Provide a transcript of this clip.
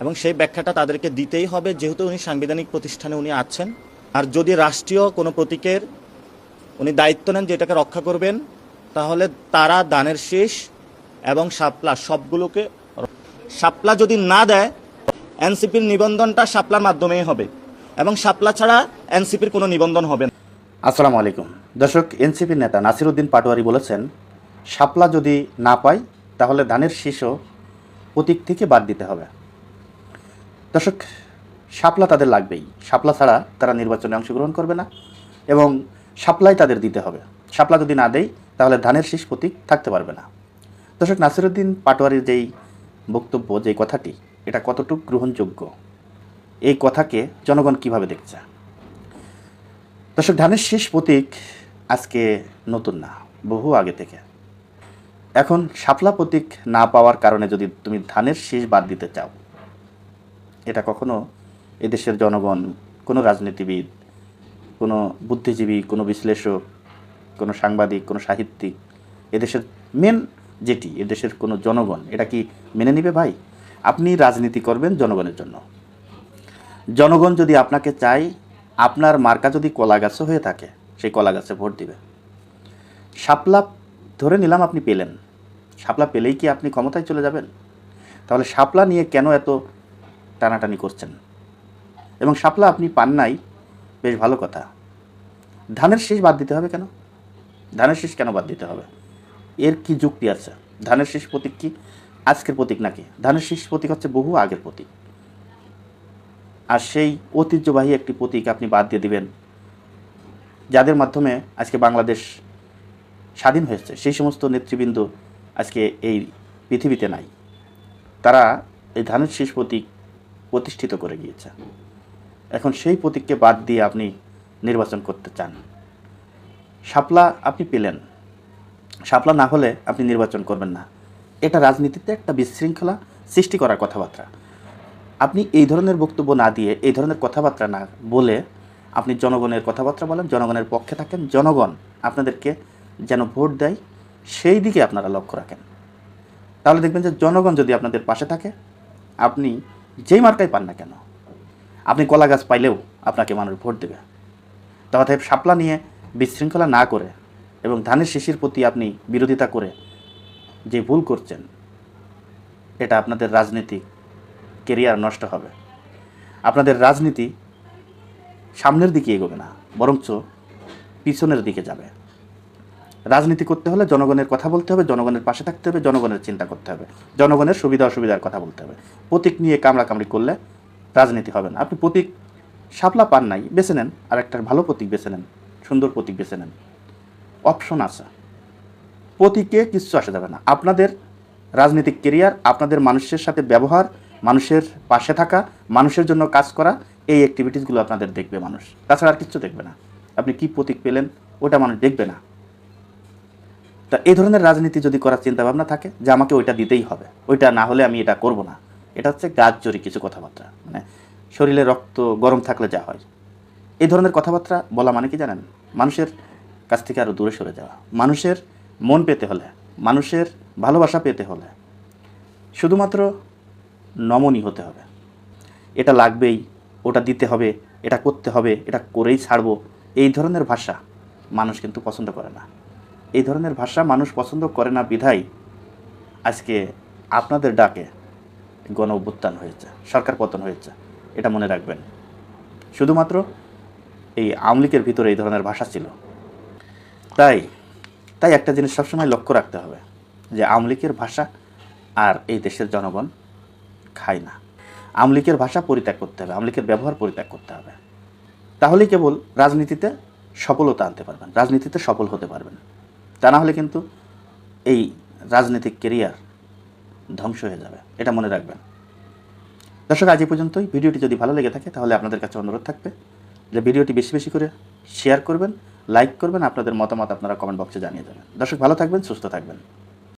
এবং সেই ব্যাখ্যাটা তাদেরকে দিতেই হবে, যেহেতু উনি সাংবিধানিক প্রতিষ্ঠানে উনি আছেন। আর যদি রাষ্ট্রীয় কোনো প্রতীকের উনি দায়িত্ব নেন যেটাকে রক্ষা করবেন, তাহলে তারা দানের শেষ এবং শাপলা সবগুলোকে সাপলা যদি না দেয়, এনসিপির নিবন্ধনটা সাপলার মাধ্যমেই হবে এবং সাপলা ছাড়া এনসিপির কোনো নিবন্ধন হবে না। আসসালামু আলাইকুম। দর্শক, এনসিপির নেতা নাসিরউদ্দিন পাটোয়ারি বলেছেন, শাপলা যদি না পাই তাহলে ধানের শীষও প্রতীক থেকে বাদ দিতে হবে। দর্শক, শাপলা তাদের লাগবেই। শাপলা ছাড়া তারা নির্বাচনে অংশগ্রহণ করবে না এবং শাপলাই তাদের দিতে হবে। শাপলা যদি না দেয়, তাহলে ধানের শীষ প্রতীক থাকতে পারবে না। দর্শক, নাসিরুদ্দিন পাটোয়ারির যেই বক্তব্য, যেই কথাটি, এটা কতটুকু গ্রহণযোগ্য? এই কথাকে জনগণ কীভাবে দেখছে? দর্শক, ধানের শেষ প্রতীক আজকে নতুন না, বহু আগে থেকে। এখন শাপলা প্রতীক না পাওয়ার কারণে যদি তুমি ধানের শীষ বাদ দিতে চাও এটা কখনো এদেশের জনগণ, কোনো রাজনীতিবিদ, কোনো বুদ্ধিজীবী, কোনো বিশ্লেষক, কোনো সাংবাদিক, কোনো সাহিত্যিক, এদেশের মেন যেটি, এদেশের কোনো জনগণ, এটা কি মেনে নিবে ভাই? আপনি রাজনীতি করবেন জনগণের জন্য। জনগণ যদি আপনাকে চায়, আপনার মার্কা যদি কলা গাছও হয়ে থাকে, সেই কলা গাছে ভোট দিবে। শাপলা ধরে নিলাম আপনি পেলেন। শাপলা পেলেই কি আপনি ক্ষমতায় চলে যাবেন? তাহলে শাপলা নিয়ে কেন এত টানাটানি করছেন। এবং শাপলা, আপনি পান নাই, বেশ ভালো কথা। ধানের শীষ বাদ দিতে হবে কেন? ধানের শীষ কেন বাদ দিতে হবে? এর কি যুক্তি আছে? ধানের শীষ প্রতীক কি? আজকের প্রতীক নাকি? ধানের শীষ প্রতীক হচ্ছে বহু আগের প্রতীক। আর সেই ঐতিহ্যবাহী একটি প্রতীক আপনি বাদ দিয়ে দিবেন, যাদের মাধ্যমে আজকে বাংলাদেশ স্বাধীন হয়েছে। সেই সমস্ত নেতৃবৃন্দ আজকে এই পৃথিবীতে নাই। তারা এই ধানের শীষ প্রতীক প্রতিষ্ঠিত করে গিয়েছে। এখন সেই প্রতীককে বাদ দিয়ে আপনি নির্বাচন করতে চান। শাপলা, আপনি পেলেন। শাপলা না হলে আপনি নির্বাচন করবেন না। এটা রাজনীতিতে একটা বিশৃঙ্খলা সৃষ্টি করার কথাবার্তা। আপনি এই ধরনের বক্তব্য না দিয়ে, এই ধরনের কথাবার্তা না বলে আপনি জনগণের কথাবার্তা বলেন, জনগণের পক্ষে থাকেন, জনগণ আপনাদেরকে যেন ভোট দেয়, সেই দিকে আপনারা লক্ষ্য রাখেন। তাহলে দেখবেন যে জনগণ যদি আপনাদের পাশে থাকে, আপনি যেই মার্কাই পান না কেন? আপনি কলা গাছ পাইলেও আপনাকে মানুষ ভোট দেবে। তো অতএব শাপলা নিয়ে বিশৃঙ্খলা না করে এবং ধানের শিশির প্রতি আপনি বিরোধিতা করে যে ভুল করছেন, এটা আপনাদের রাজনীতি কেরিয়ার নষ্ট হবে। আপনাদের রাজনীতি সামনের দিকে এগোবে না, বরঞ্চ পিছনের দিকে যাবে। রাজনীতি করতে হলে জনগণের কথা বলতে হবে, জনগণের পাশে থাকতে হবে, জনগণের চিন্তা করতে হবে। জনগণের সুবিধা অসুবিধার কথা বলতে হবে। প্রতীক নিয়ে কামড়াকামড়ি করলে রাজনীতি হবে না। আপনি প্রতীক শাপলা পান নাই, বেছে নেন। আর একটা ভালো প্রতীক বেছে নেন, সুন্দর প্রতীক বেছে নেন। অপশন আছে। প্রতীকে কিচ্ছু আসা যাবে না। আপনাদের রাজনৈতিক কেরিয়ার, আপনাদের মানুষের সাথে ব্যবহার, মানুষের পাশে থাকা, মানুষের জন্য কাজ করা, এই অ্যাক্টিভিটিসগুলো আপনাদের দেখবে মানুষ। তাছাড়া আর কিচ্ছু দেখবে না। আপনি কি প্রতীক পেলেন, ওটা মানুষ দেখবে না। তা এই ধরনের রাজনীতি যদি করার চিন্তা ভাবনা থাকে যে আমাকে ওইটা দিতেই হবে, ওইটা না হলে আমি এটা করব না। এটা হচ্ছে গাছ জড়ি কিছু কথাবার্তা মানে শরীরে রক্ত গরম থাকলে যা হয়। এই ধরনের কথাবার্তা বলা মানে কি জানেন? মানুষের কাছ থেকে আরও দূরে সরে যাওয়া। মানুষের মন পেতে হলে, মানুষের ভালোবাসা পেতে হলে শুধুমাত্র নমনী হতে হবে। এটা লাগবেই, ওটা দিতে হবে, এটা করতে হবে, এটা করেই ছাড়বো, এই ধরনের ভাষা মানুষ কিন্তু পছন্দ করে না। এই ধরনের ভাষা মানুষ পছন্দ করে না বিধায় আজকে আপনাদের ডাকে গণ অভ্যুত্থান হয়েছে, সরকার পতন হয়েছে, এটা মনে রাখবেন। শুধুমাত্র এই আওয়ামী লীগের ভিতরে এই ধরনের ভাষা ছিল। তাই তাই একটা জিনিস সবসময় লক্ষ্য রাখতে হবে, যে আওয়ামী লীগের ভাষা আর এই দেশের জনগণ খায় না। আওয়ামী লীগের ভাষা পরিত্যাগ করতে হবে, আওয়ামী লীগের ব্যবহার পরিত্যাগ করতে হবে। তাহলেই কেবল রাজনীতিতে সফলতা আনতে পারবেন, রাজনীতিতে সফল হতে পারবেন। তা না হলে কিন্তু এই রাজনৈতিক কেরিয়ার ধ্বংস হয়ে যাবে। এটা মনে রাখবেন। দর্শক, আজ পর্যন্তই। ভিডিওটি যদি ভালো লেগে থাকে, তাহলে আপনাদের কাছে অনুরোধ থাকবে যে ভিডিওটি বেশি বেশি করে শেয়ার করবেন লাইক করবেন, আপনাদের মতামত আপনারা কমেন্ট বক্সে জানিয়ে দেবেন। দর্শক, ভালো থাকবেন, সুস্থ থাকবেন।